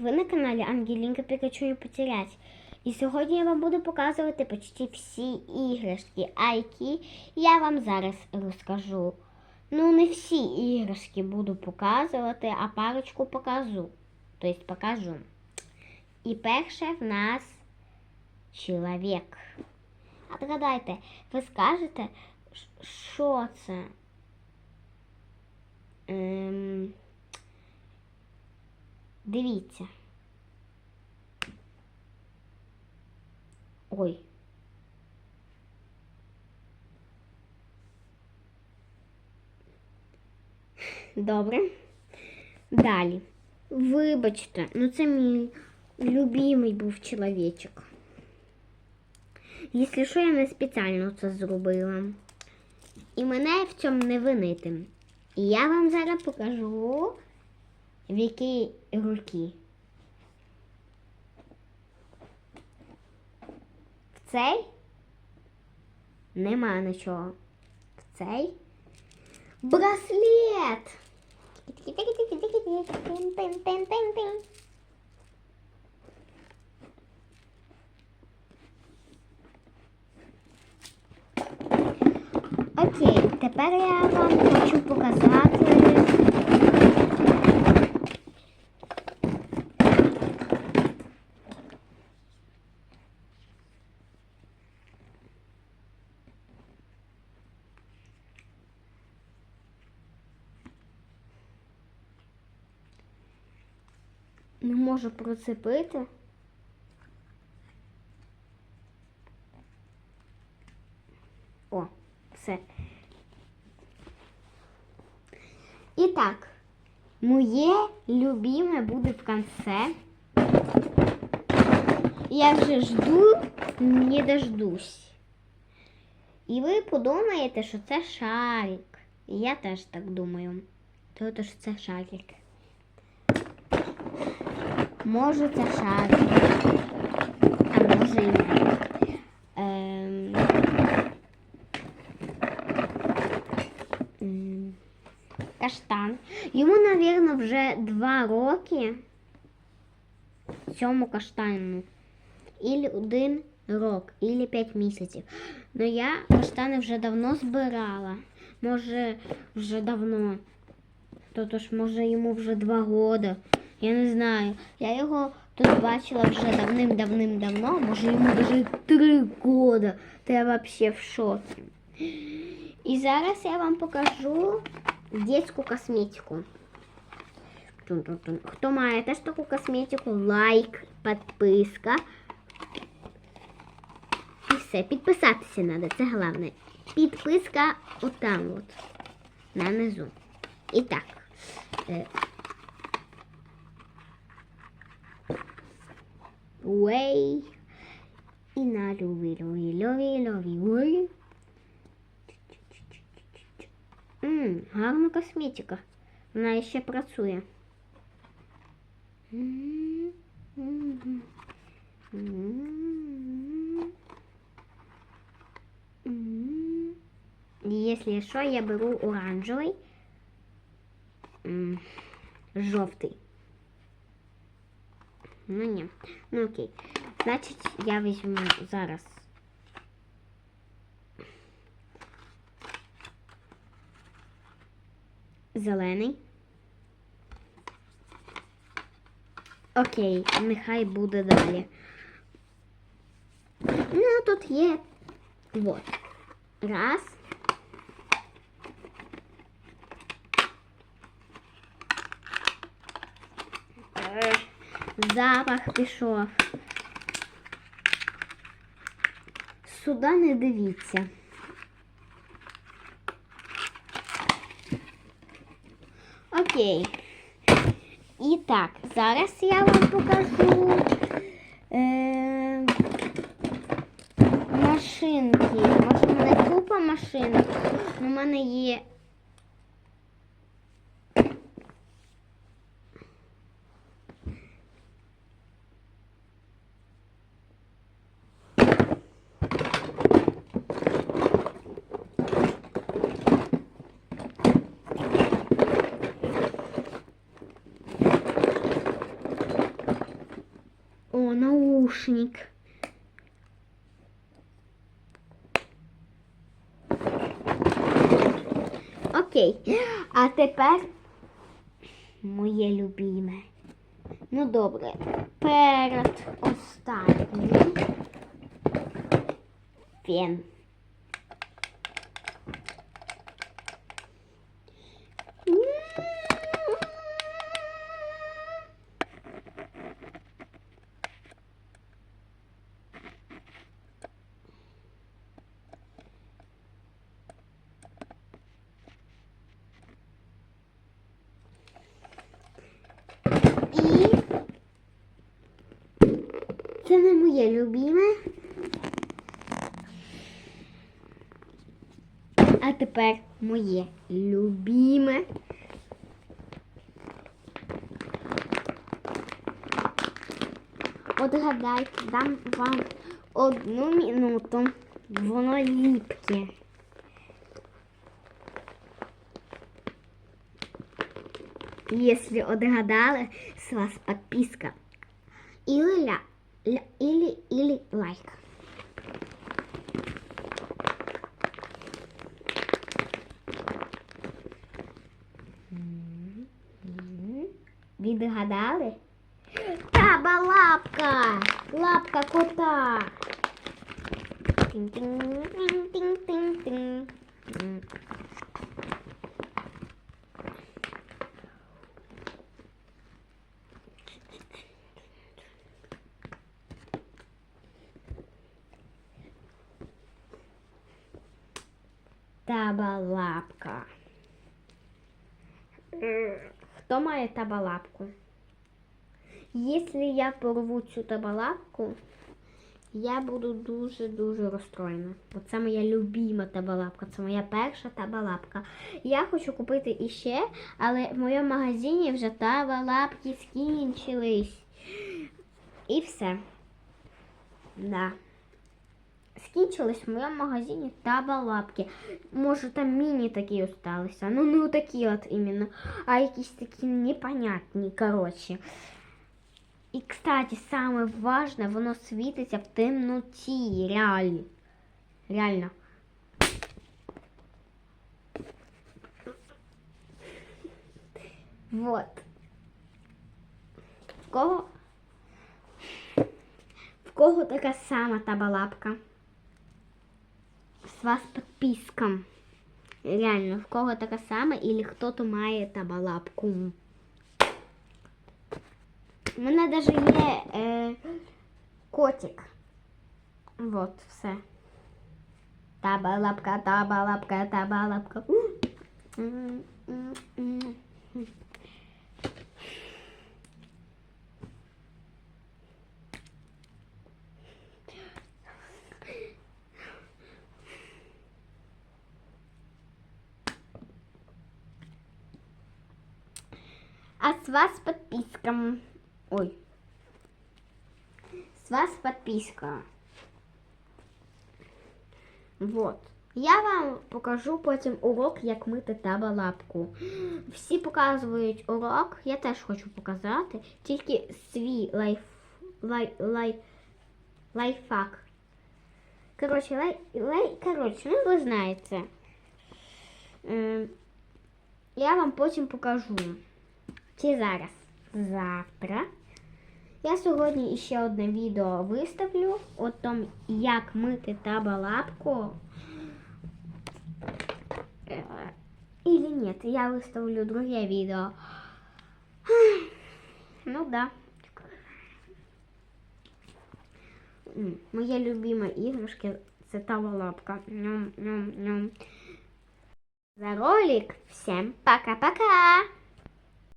Ви на каналі Ангелінка Пікачу не потерять. І сьогодні я вам буду показувати почти всі іграшки, а які я вам зараз розкажу. Ну, не всі іграшки буду показувати, а парочку покажу. Тобто покажу. І перше в нас чоловік. А догадайте, ви скажете, що це? Ем... Дивіться. Ой. Добре. Далі. Вибачте, ну це мій любимий був чоловічок. Якщо що, я не спеціально це зробила. І мене в цьому не винити. І я вам зараз покажу, в які руки. В цей нема нічого. В цей браслет. Окей, тепер я вам хочу показати. Не можу процепити. О, все. І так, моє любиме буде в конце. Я вже жду, не дождусь. І ви подумаєте, що це шарик. І я теж так думаю. Тобто, що це шарик. Може, це шарик. А може і не. Ем... Каштан. Йому, мабуть, вже два роки цьому каштану. Ілі один рок, ілі п'ять місяців. Ну я каштани вже давно збирала. Може, вже давно. Тобто ж, може, йому вже два роки. Я не знаю. Я його тут бачила вже давним-давним-давно. Може, йому вже три роки. Та я взагалі в шокі. І зараз я вам покажу дитячу косметику. Тун-тун-тун. Хто має теж таку косметику, лайк, підписка. І все, підписатися треба, це головне. Підписка отам от, на низу. І так. е, Уей. І на любі, любі, любі, любі, уей. Ммм, гарна косметика. Вона ще працює. М, м, м, м. Если что, я беру оранжевий, м, жовтий. Ну ні. Ну окей. Значить, я візьму зараз. Зелений. Окей, нехай буде далі. Ну, тут є. Вот. Раз. Е, Запах пішов. Сюди не дивіться. Окей. І так, зараз я вам покажу е, машинки. Може, в мене купа машинок. У мене є. Наушник. Окей. А тепер моє любиме. Ну добре. Перед останнім. Фен. І це не моє любиме. А тепер моє любиме. От гадайте, дам вам одну минуту. Воно ліпке. Если отгадали, с вас подписка. Или, ля, ля- или, или лайк. Відгадали? Таба лапка! Лапка кота! Тинь-тинь-тинь-тинь-тинь. Табалапка. Хто має табалапку? Якщо я порву цю табалапку, я буду дуже-дуже розстроєна. Бо це моя любима табалапка, це моя перша табалапка. Я хочу купити іще, але в моєму магазині вже табалапки скінчились. І все. Да. Скінчились в моєму магазині табалапки. Може там міні такі осталися. Ну не такі от іменно, а якісь такі непонятні, коротше. І, кстати, саме важне, воно світиться в темноті. Реально. Реально. Вот. В кого? В кого така сама табалапка? З вас підписка. Реально, в кого така сама, или хто-то має табалапку. У мене навіть є е, котик. Вот, все. Таба-лапка, таба-лапка, таба-лапка. У. М, м, А с вас подписка. Ой. С вас подписка. Вот. Я вам покажу потім урок, як мити табалапку. Всі показують урок, я теж хочу показати. Тільки свій лайф, лай, лай, лайфхак. Коротше, лай, лай, коротше, ну ви знаєте. Я вам потім покажу. Чи зараз? Завтра. Я сьогодні ще одне відео виставлю о том, як мити табалапку. Е, Или нет, я выставлю другое видео. Ну да. Моя любима іграшка це табалапка. Ням-ням-ням. За ролик. Всем пока-пока.